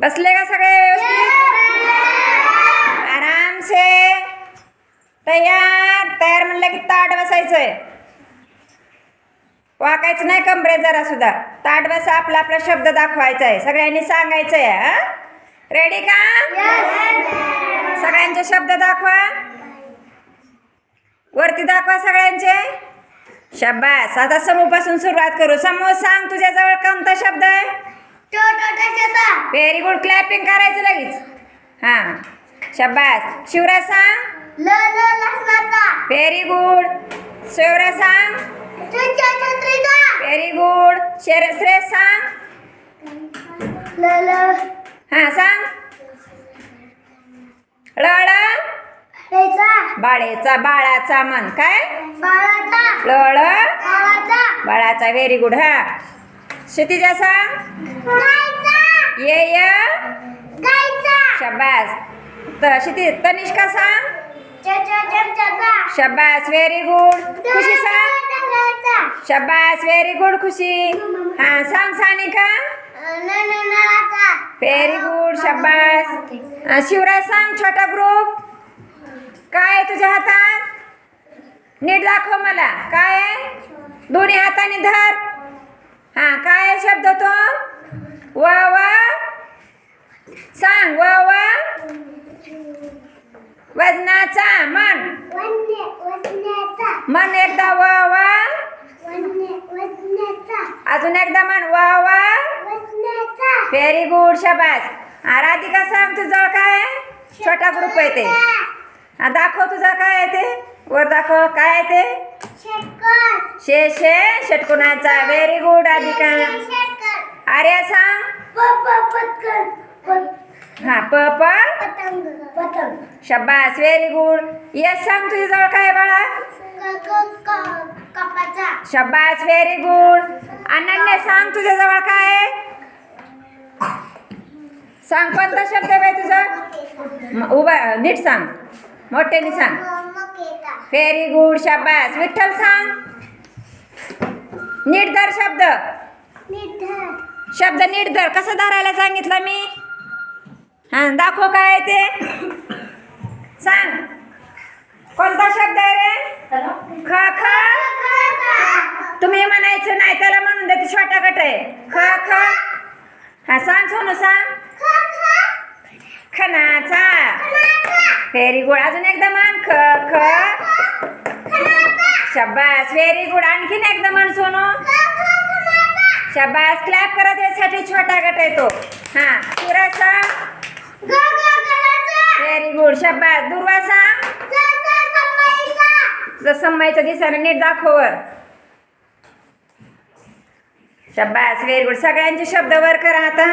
बसले का सगळे व्यवस्थित? आराम से तयार. तयार म्हणलं की ताट बसायचंय. वाकायचं नाही कमरे जरा सुद्धा. ताट बसा आपला आपला शब्द दाखवायचा आहे सगळ्यांनी सांगायचं आहे रेडी का? सगळ्यांचे शब्द दाखवा. वरती दाखवा सगळ्यांचे. शब्बास आता समूपासून सुरुवात करू. समूह सांग तुझ्याजवळ कोणता शब्द आहे? व्हेरी गुड क्लॅपिंग करायचं लगेच. हां. शब्बास शिवराज सांग. व्हेरी गुड शिवराज सांग. व्हेरी गुड शेर श्रेष सांग. हां सांग. लळ बाळेचा बाळाचा मन. काय? लळ बाळाचा. व्हेरी गुड हा. क्षितिजा सांग ये य. शब्बास त क्षिती तनिष्का सांग शब्बास व्हेरी गुड खुशी सांग शब्बास व्हेरी गुड खुशी. हा सांग सानिका व्हेरी गुड शब्बास शिवराज सांग छोटा ग्रुप काय आहे तुझ्या हातात? नीट दाखव मला. काय आहे? दोन्ही हाताने धर. हा काय शब्द तो? वा वा? सांग वा वा? वजनाचा मन. मन एकदा वा वा? अजून एकदा मन वा वा? व्हेरी गुड शबास. हा, राधिका सांग तुझं काय आहे? छोटा ग्रुप आहे ते. दाखव तुझं काय आहे ते. वर दाखव काय आहे ते? शे शे षटकोणाचा व्हेरी गुड राधिका आर्या सांग. हा प प. शबास व्हेरी गुड यश सांग तुझ्याजवळ काय बाळा? शबास व्हेरी गुड अनन्या सांग तुझ्याजवळ काय? सांग कोणता शब्द आहे तुझा? उभा नीट सांग. मोठ्याने सांग. व्हेरी गुड शाबास विठ्ठल सांग. नीट धर शब्द. शब्द नीट धर कसं धरायला सांगितलं मी? हा दाखव काय ते. सांग. कोणता शब्द आहे रे? ख ख. तुम्ही म्हणायचं नाही त्याला म्हणून देते छोटा गट आहे. ख ख. हा सांग सोनू सांग. खनाचा व्हेरी गुड अजून एकदा मान ख ख. शब्बास व्हेरी गुड आणखीन एकदा म्हण सोनू. शब्बास क्लॅप करत यासाठी छोटा गट आहे तो. हा पुरा सांग व्हेरी गुड शब्बास दुर्वा सांग जसं समयचं दिसानं नीट दाखवर शब्बास व्हेरी गुड सगळ्यांचे शब्द वर करा आता.